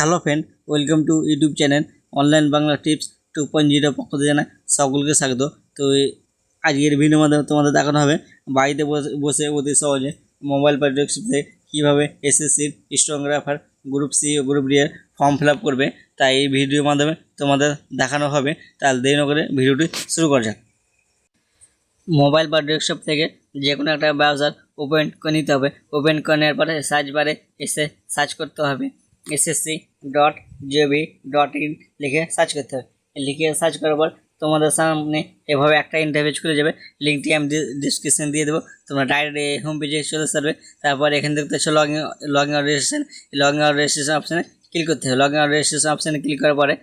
Hello friend welcome to YouTube channel online Bangla tips two point zero পক্ষ থেকে জানা সকলকে স্বাগত। তো আজকের ভিডিওর মাধ্যমে তোমাদের দেখানো হবে বাড়িতে বসে অতি সহজে মোবাইল থেকে কীভাবে এসএসসির স্ট্রংগ্রাফার গ্রুপ সি ও গ্রুপ ডি ফর্ম ফিল করবে, তাই এই ভিডিওর মাধ্যমে তোমাদের দেখানো হবে, তাহলে দেরি না করে ভিডিওটি শুরু করা যাক। মোবাইল বা ডেস্কটপ থেকে যে কোনো একটা ব্রাউজার ওপেন করে নিতে হবে। ওপেন করে নেওয়ার পরে সার্চ বারে এসে সার্চ করতে হবে। SSC dot gov dot in লিখে সার্চ করতে হবে। লিখে সার্চ করার পর তোমাদের সামনে এভাবে একটা ইন্টারভিউ খুলে যাবে। লিঙ্কটি আমি ডিসক্রিপশন দিয়ে দেবো। তোমরা ডাইরেক্ট হোম পেজে চলে আসবে তারপর এখান থেকে দেখছ log in log in registration log in registration অপশানে ক্লিক করতে হবে। লগ ইন রেজিস্ট্রেশন অপশানে ক্লিক করার পরে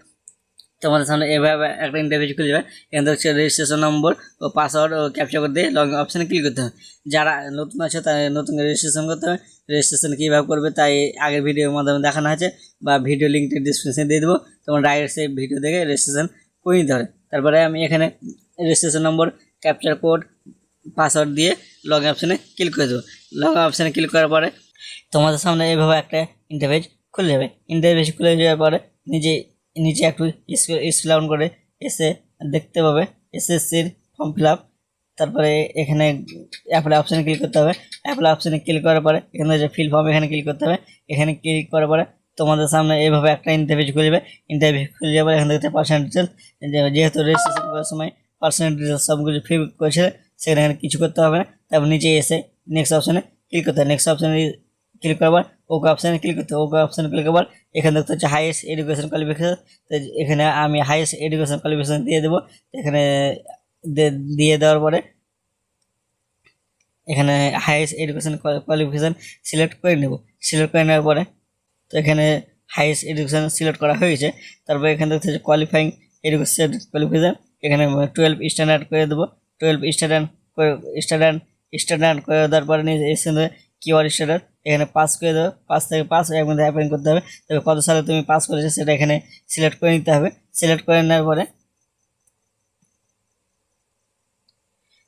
তোমাদের সামনে এভাবে একটা ইন্টারভিউ খুলে যাবে এখান হচ্ছে রেজিস্ট্রেশন নম্বর ও পাসওয়ার্ড ও ক্যাপচার করে দিয়ে লগ অপশানে ক্লিক করতে হবে। যারা নতুন আছে তাই নতুন রেজিস্ট্রেশন করতে হবে। রেজিস্ট্রেশন কীভাবে করবে তাই আগের ভিডিওর মাধ্যমে দেখানো হয়েছে বা ভিডিও লিঙ্কটি ডিসক্রিপশনে দিয়ে দেবো। তোমার ডাইরেক্ট সেই ভিডিও দেখে রেজিস্ট্রেশন করে নিতে হবে তারপরে আমি এখানে registration number captcha code password দিয়ে লগ অপশানে ক্লিক করে দেবো। লগ অপশানে ক্লিক করার পরে তোমাদের সামনে এইভাবে একটা ইন্টারভেজ খুলে যাবে। ইন্টারভেজ খুলে যাওয়ার পরে নিজে নিচে একটু স্ক্রাউন করে এসে দেখতে পাবে। এসএসসির ফর্ম ফিল আপ তারপরে এখানে অ্যাপ্লাই অপশানে ক্লিক করতে হবে। অ্যাপ্লাই অপশানে ক্লিক করার পরে এখানে যে ফিল ফর্ম এখানে ক্লিক করতে হবে। এখানে ক্লিক করার পরে তোমাদের সামনে এইভাবে একটা ইন্টারভিউ খুলে যাবে। ইন্টারভিউ খুলে যাবে এখান থেকে পার্সোনাল ডিটেলস যেহেতু রেজিস্ট্রেশন করার সময় পার্সোনাল ডিটেলস সবগুলো ফিল করেছে, সেখানে কিছু করতে হবে না। তারপর নিচে এসে নেক্সট অপশানে ক্লিক করতে হবে। নেক্সট অপশানে ক্লিক করবার ওকে অপশানে ক্লিক করতে ওকে অপশানে ক্লিক করবার এখানে দেখতে হচ্ছে হাইয়েস্ট এডুকেশন কোয়ালিফিকেশন তো এখানে আমি হাইয়েস্ট এডুকেশন কোয়ালিফিকেশন দিয়ে দেবো। এখানে দিয়ে দেওয়ার পরে এখানে হাইয়েস্ট এডুকেশন কোয়ালিফিকেশন সিলেক্ট করে নেব। সিলেক্ট করে নেওয়ার পরে তো এখানে হাইয়েস্ট এডুকেশন সিলেক্ট করা হয়েছে। তারপর এখানে দেখতে হচ্ছে কোয়ালিফাইং এডুকেশন কোয়ালিফিকেশন এখানে টুয়েলভ স্ট্যান্ডার্ড করে দেবো। টুয়েলভ স্ট্যান্ডার্ড স্ট্যান্ডার্ড স্ট্যান্ডার্ড করে দেওয়ার পরে নিয়ে এসে কিউআর স্ট্যান্ডার্ড এখানে পাস করে দেবো পাস থেকে পাস এর মধ্যে অ্যাপ্লাই করতে হবে। তবে কত সালে তুমি পাস করেছ সেটা এখানে সিলেক্ট করে নিতে হবে। সিলেক্ট করে নেওয়ার পরে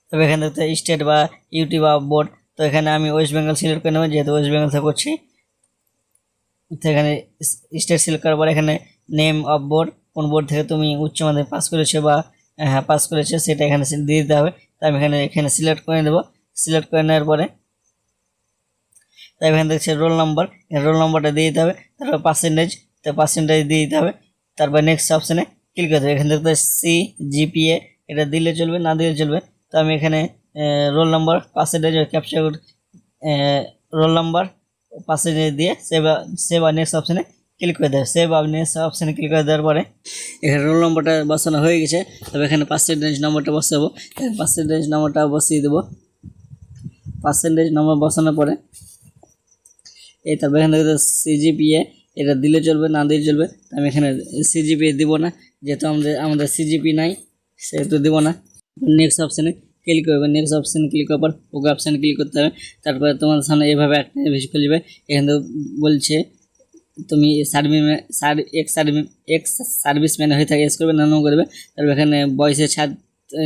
তবে এখানে স্টেট বা ইউটি বা বোর্ড তো এখানে আমি ওয়েস্ট বেঙ্গল সিলেক্ট করে নেব, যেহেতু ওয়েস্ট বেঙ্গল থেকে করছি। তো এখানে স্টেট সিলেক্ট করার পরে এখানে নেম অফ বোর্ড কোন বোর্ড থেকে তুমি উচ্চ মাধ্যমিক পাস করেছ বা হ্যাঁ পাস করেছ সেটা এখানে দিয়ে দিতে হবে। তো আমি এখানে এখানে সিলেক্ট করে দেবো সিলেক্ট করে নেওয়ার পরে তাই এখানে দেখছে রোল নাম্বার রোল নাম্বারটা দিয়ে দিতে হবে, তারপর পার্সেন্টেজ তো পার্সেন্টেজ দিয়ে দিতে হবে, তারপর নেক্সট অপশানে ক্লিক করতে হবে। এখানে দেখতে সি জিপিএ এটা দিলে চলবে, না দিলে চলবে। তো আমি এখানে roll number percentage captcha roll number percentage দিয়ে সেভ সেভ আর নেক্সট অপশানে ক্লিক করে দেবে সেভ আর নেক্সট অপশানে ক্লিক করে দেওয়ার পরে এখানে রোল নম্বরটা বসানো হয়ে গেছে, তবে এখানে পার্সেন্টেজ নম্বরটা বসাবো। পার্সেন্টেজ নম্বরটা বসিয়ে দেবো। পার্সেন্টেজ নম্বর বসানোর পরে এই তারপর এখানে দেখতে সিজিপিএ এটা দিলে চলবে, না দিলে চলবে আমি এখানে সিজিপিএ দিব না, যেহেতু আমাদের আমাদের সিজিপি নাই, সেহেতু দিব না। নেক্সট অপশানে ক্লিক করবে নেক্সট অপশানে ক্লিক করার পর ওকে অপশানে ক্লিক করতে হবে, তারপরে তোমাদের সামনে এভাবে একটা ভিজ খুলে যাবে এখানে বলছে, তুমি service ex service ex serviceman হয়ে থাকে, এস করবে, না, নো করবে, তারপর এখানে বয়সের ছাদ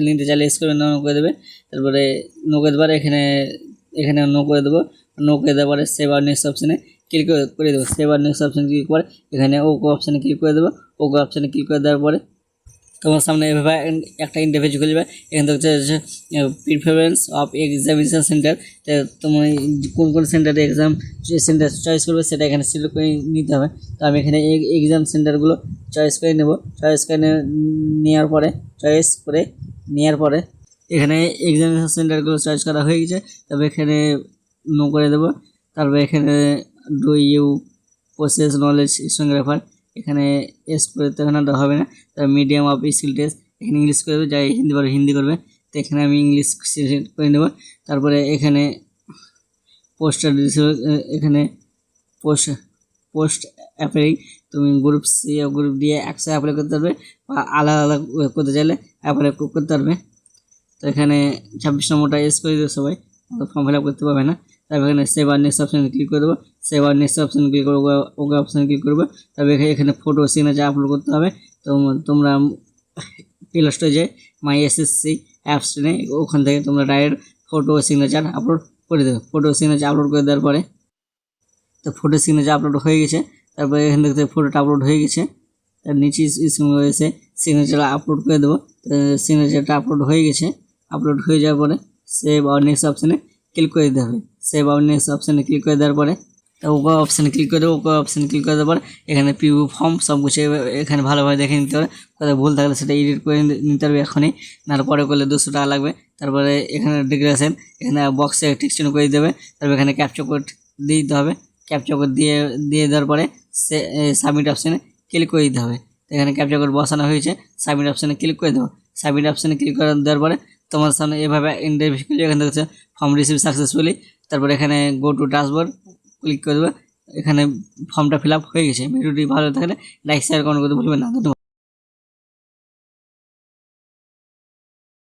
নিতে চাইলে এস করবে, না, নো দেবে, তারপরে নো দেবার, এখানে এখানে নো করে দেবো। নো করে দেওয়ার পরে সেভ আর নেক্সট অপশানে ক্লিক করে দেবো। সেভ আর নেক্সট অপশানে ক্লিক করে এখানে ওকে অপশানে ক্লিক করে দেবো। ওকে অপশানে ক্লিক করে দেওয়ার পরে তোমার সামনে এভাবে একটা ইন্টারভিউ খুলবে এখান থেকে হচ্ছে প্রিফারেন্স অফ এক্সামিনেশন সেন্টার তোমার কোন কোন সেন্টারে এক্সাম সেন্টার চয়েস করবে সেটা এখানে সিলেক্ট করে নিতে হবে। তো আমি এখানে এক্সাম সেন্টারগুলো চয়েস করে নেব। চয়েস করে নেওয়ার পরে চয়েস করে নেওয়ার পরে এখানে এক্সামিনেশন সেন্টারগুলো চয়েস করা হয়ে গেছে, তবে এখানে নো করে দেবো। তারপরে এখানে ডু ইউ প্রসেস নলেজ সঙ্গে এখানে এস করে তো এখানে হবে না। তার মিডিয়াম অফ স্কিল টেস্ট এখানে ইংলিশ করবে যাই হিন্দি পারবে হিন্দি করবে। তো এখানে আমি ইংলিশ সিলেক্ট করে নেব। তারপরে এখানে পোস্টার এখানে পোস্ট পোস্ট অ্যাপ্লাই তুমি গ্রুপ সি গ্রুপ ডি একসাথে অ্যাপ্লাই করতে পারবে বা আলাদা আলাদা করতে চাইলে অ্যাপ্লাই করতে পারবে। তো এখানে ছাব্বিশ নম্বরটা এস করে দেবে সবাই। ফর্ম ফিল আপ করতে পারবে না। তারপর এখানে সেভ আর নেক্সট অপশানে ক্লিক করে দেবো। সেভ আর নেক্সট অপশানে ক্লিক করব ওকে অপশানে ক্লিক করবে তারপর এখানে ফটো সিগনেচার আপলোড করতে হবে। তো তোমরা প্লে স্টোরে মাই এসএসসি অ্যাপস নেই ওখান থেকে তোমরা ডাইরেক্ট ফটো সিগনেচার আপলোড করে দেবে। ফটো সিগনেচার আপলোড করে দেওয়ার পরে তো ফটো সিগনেচার আপলোড হয়ে গেছে। তারপরে এখান থেকে ফটোটা আপলোড হয়ে গেছে। তার নিচে রয়েছে। সিগনেচার আপলোড করে দেবো। সিগনেচারটা আপলোড হয়ে গেছে। আপলোড হয়ে যাওয়ার পরে সেভ আর নেক্সট অপশানে ক্লিক করে দিতে হবে। সেভ আর নেক্সট অপশানে ক্লিক করে দেওয়ার পরে ওকে অপশানে ক্লিক করে দেবো ওকে অপশানে ক্লিক করে দেওয়ার পরে এখানে পিউ ফর্ম সব কিছু এখানে ভালোভাবে দেখে নিতে হবে। কোথাও ভুল থাকলে সেটা এডিট করে নিতে হবে এখনই। নাহলে পরে করলে দুশো টাকা লাগবে। তারপরে এখানে ডিগ্রেশন এখানে বক্সে টিকশন করে দিতে হবে। তারপর এখানে ক্যাপচার কোড দিয়ে দিতে হবে। ক্যাপচার কোড দিয়ে দিয়ে দেওয়ার পরে সে সাবমিট অপশানে ক্লিক করে দিতে হবে। এখানে ক্যাপচার কোড বসানো হয়েছে। সাবমিট অপশানে ক্লিক করে দেবো। সাবমিট অপশানে ক্লিক করে দেওয়ার পরে তোমার সামনে এভাবে ইন্টারভিউ এখান থেকে ফর্ম রিসিভ সাকসেসফুলি তারপর এখানে গো টু ড্যাশবোর্ড ক্লিক করে দেবে, এখানে ফর্মটা ফিল আপ হয়ে গেছে। ভিডিওটি ভালো থাকলে লাইক শেয়ার কমেন্ট করতে ভুলবেন না।